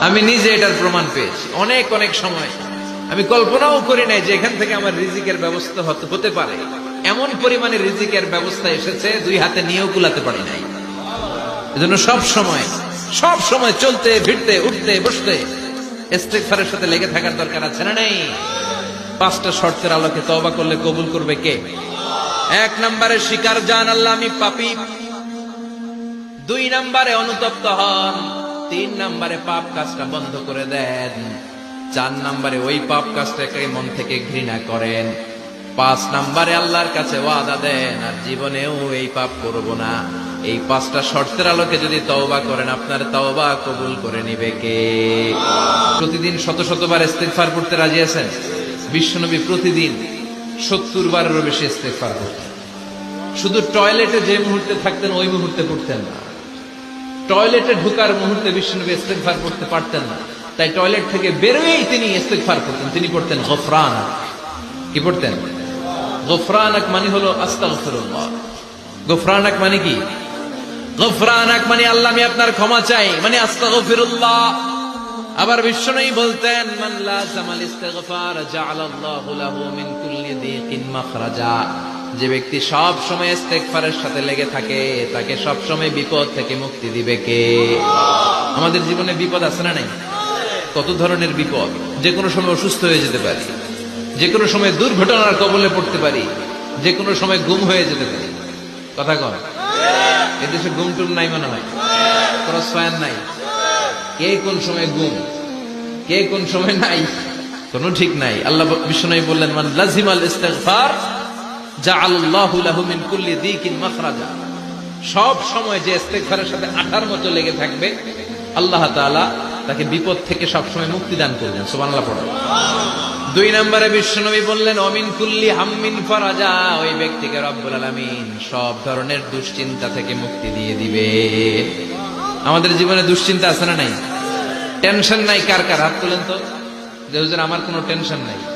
আমি নিজে এটার প্রমাণ পেয়েছি। অনেক অনেক সময় আমি কল্পনাও করি নাই যে এখান থেকে আমার রিজিকের ব্যবস্থা হতে- পারে। এমন পরিমাণে রিজিকের ব্যবস্থা এসেছে, দুই হাতে নিয়েও কুলাতে পারি নাই। এজন্য সব সময় সব সময় চলতে, ভিড়তে, উঠতে, বসতে ইস্তেগফারের সাথে লেগে থাকার দরকার আছে না নেই? পাঁচটা শর্তের আলোকে তওবা করলে কবুল করবে কে? এক নম্বরে শিকার জান আল্লাহ আমি পাপী। দুই নম্বরে অনুতপ্ত হন। তিন নম্বরে পাপ কাজটা বন্ধ করে দেন। চার নম্বরে ওই পাপ কাজটাকে মন থেকে ঘৃণা করেন। পাঁচ নম্বরে আল্লাহর কাছে ওয়াদা দেন, আর জীবনেও এই পাপ করব না। এই পাঁচটা শর্তের আলোকে যদি তওবা করেন, আপনার তওবা কবুল করে নিবে কে? প্রতিদিন শত শতবার ইস্তেগফার করতে রাজি আছেন? বিশ্বনবী প্রতিদিন সত্তর বারেরও বেশি ইস্তেগফার করতেন। শুধু টয়লেটে যে মুহূর্তে থাকতেন, ওই মুহূর্তে পড়তেন না। টয়লেটে ঢুকার মুহূর্তে বিষ্ণুনবী ইস্তেগফার করতে পারতেন না। তাই টয়লেট থেকে বেরোয়েই তিনি ইস্তেগফার করতেন। তিনি পড়তেন গফরান কি পড়তেন? গফরানাক মানে হলো আস্তাগফিরুল্লাহ। গফরানাক মানে কি? গফরানাক মানে আল্লাহ, আমি আপনার ক্ষমা চাই। মানে আস্তাগফিরুল্লাহ। আবার বিষ্ণুই বলতেন, মান লাজামাল ইস্তিগফার জাআলাল্লাহু লাহু মিন কুল্লি দিকিন মাখরাজা। যে ব্যক্তি সব সময় ইস্তেগফারের সাথে লেগে থাকে, তাকে সব সময় বিপদ থেকে মুক্তি দিবে কে? আমাদের জীবনে বিপদ আছে না নাই? কত ধরনের বিপদ? যে কোনো সময় অসুস্থ হয়ে যেতে পারি, যে কোনো সময় দুর্ঘটনার কবলে পড়তে পারি, যে কোনো সময় গুম হয়ে যেতে পারি। কথা কন। এদেশে গুম টুম নাই মনে হয়? কোনো সয়ান নাই? কে কোন সময় গুম? কে কোন সময় নাই? কোনো ঠিক নাই। আল্লাহ বিষ্ণু বললেন, মান লাজিমাল ইস্তেগফার সব সময় যে ইস্তেগফারের সাথে আঠার মতো লেগে থাকবে, আল্লাহ তাকে বিপদ থেকে সব সময় মুক্তি দান করবেন। সুবহানাল্লাহ পড়ো। দুই নম্বরে বিশ্বনবী বললেন, অমিন কুল্লি হাম্মিন ফরাজা। ওই ব্যক্তিকে রব্বুল আলামিন সব ধরনের দুশ্চিন্তা থেকে মুক্তি দিয়ে দিবে। আমাদের জীবনে দুশ্চিন্তা আছে না নাই? টেনশন নাই কার কার? হাত তোলেন তো। আমার কোনো টেনশন নাই।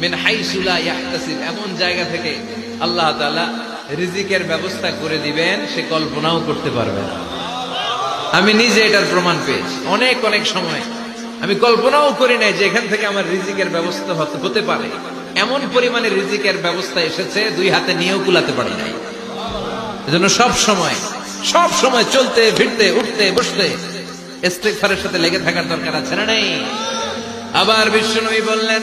মিন এমন জায়গা থেকে আল্লাহ তাআলা রিজিকের ব্যবস্থা করে দিবেন, সে কল্পনাও করতে পারবে আমি নিজে এটার প্রমাণ পেয়েছি, অনেক অনেক সময়। আমি কল্পনাও করি নাই যে এখান থেকে আমার রিজিকের ব্যবস্থা হতে পারে। এমন পরিমাণে রিজিকের ব্যবস্থা এসেছে, দুই হাতে নিয়েও কুলাতে পারি নাই। এজন্য সব সময় সব সময় চলতে, ফিরতে, উঠতে, বসতে ইস্তেগফারের সাথে লেগে থাকার দরকার আছে না নেই? আবার বিশ্বনবী বললেন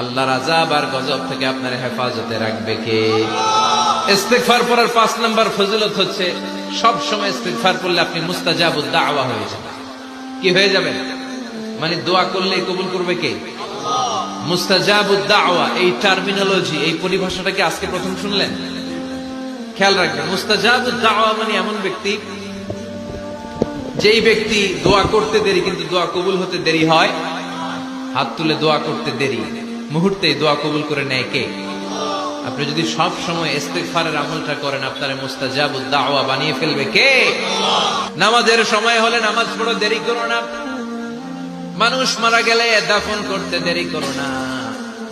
আল্লাহর আজাব আর গজব থেকে আপনার হেফাজতে রাখবে কে? ইস্তেগফার পড়ার পাঁচ নাম্বার ফজিলত হচ্ছে, সব সময় ইস্তেগফার করলে আপনি মুস্তাজাবুদ দাওয়া হয়ে যাবেন। কি হয়ে যাবেন মানে দোয়া করলে কবুল করবে কে? মুস্তাজাবুদ দাওয়া, এই টার্মিনোলজি এই পরিভাষাটা কি আজকে প্রথম শুনলেন? খেয়াল রাখবেন মুস্তাজাবুদ দাওয়া মানে এমন ব্যক্তি, যেই ব্যক্তি দোয়া করতে দেরি কিন্তু দোয়া কবুল হতে দেরি হয়, হাত তুলে দোয়া করতে দেরি। মুহূর্তে দোয়া কবুল করে নেয় কে? আপনি যদি সব সময় ইস্তেগফারের আমলটা করেন, আপনার মুস্তাজাবুদ দাওয়া বানিয়ে ফেলবে কে? নামাজের সময় হলে নামাজ পড়ো, দেরি করো না। মানুষ মারা গেলে দাফন করতে দেরি করো না।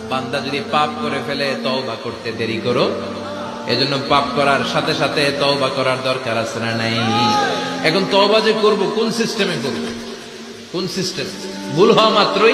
বান্দা যদি পাপ করে ফেলে, তওবা করতে দেরি করো। এজন্য পাপ করার সাথে সাথে তওবা করার দরকার আছে না নাই? এখন তওবা যে করব, কোন সিস্টেমে করব? কোন সিস্টেম ভুল হওয়া মাত্রই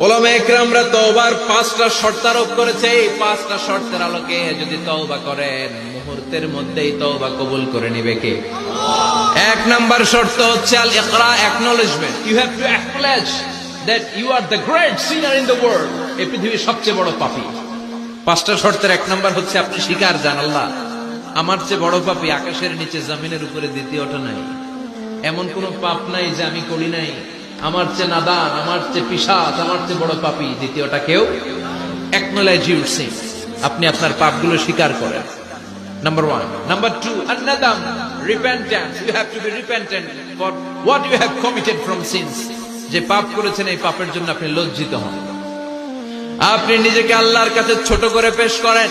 ওলামা একরামরা তওবার পাঁচটা শর্ত আরোপ করেছে। পাঁচটা শর্তের আলোকে যদি তওবা মুহূর্তের মধ্যেই তওবা করে নিবে কে? এক নাম্বার শর্ত হচ্ছে you to that you are in the পৃথিবীর সবচেয়ে বড় পাপী। পাঁচটা শর্তের এক নাম্বার হচ্ছে, আপনি স্বীকার জান আল্লাহ। আমার চেয়ে বড় পাপী আকাশের নিচে, জমিনের উপরে দ্বিতীয়টা নাই। এমন কোন পাপ নাই যে আমি করি নাই। আমার চেয়ে নাদান, আমার চেয়ে পিসাচ আমার চেয়ে বড় পাপী। দ্বিতীয়টা কেউ? একনোলাইজ ইউর সিন আপনি আপনার পাপগুলো স্বীকার করেন। Number one number two আন্নাদাম repentance you have to be repentant for what you have committed from sins যে পাপ করেছেন, এই পাপের জন্য আপনি লজ্জিত হন। আপনি নিজেকে আল্লাহর কাছে ছোট করে পেশ করেন।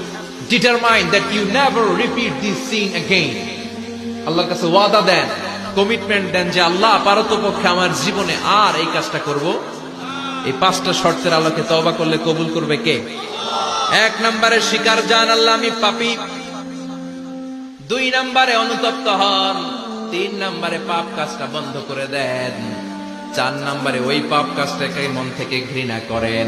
determine that you never repeat this sin again আল্লাহর কাছে ওয়াদা দেন কমিটমেন্ট দেন যে আল্লাহ পারতপক্ষে আমার জীবনে আর এই কাজটা করব। এই পাঁচটা শর্তের আলোকে তওবা করলে কবুল করবে কে? এক নম্বরে স্বীকার জান আল্লাহ, আমি পাপী। দুই নম্বরে অনুতপ্ত হন। তিন নম্বরে পাপ কাজটা বন্ধ করে দেন। চার নম্বরে ওই পাপ কাজটাকে মন থেকে ঘৃণা করেন।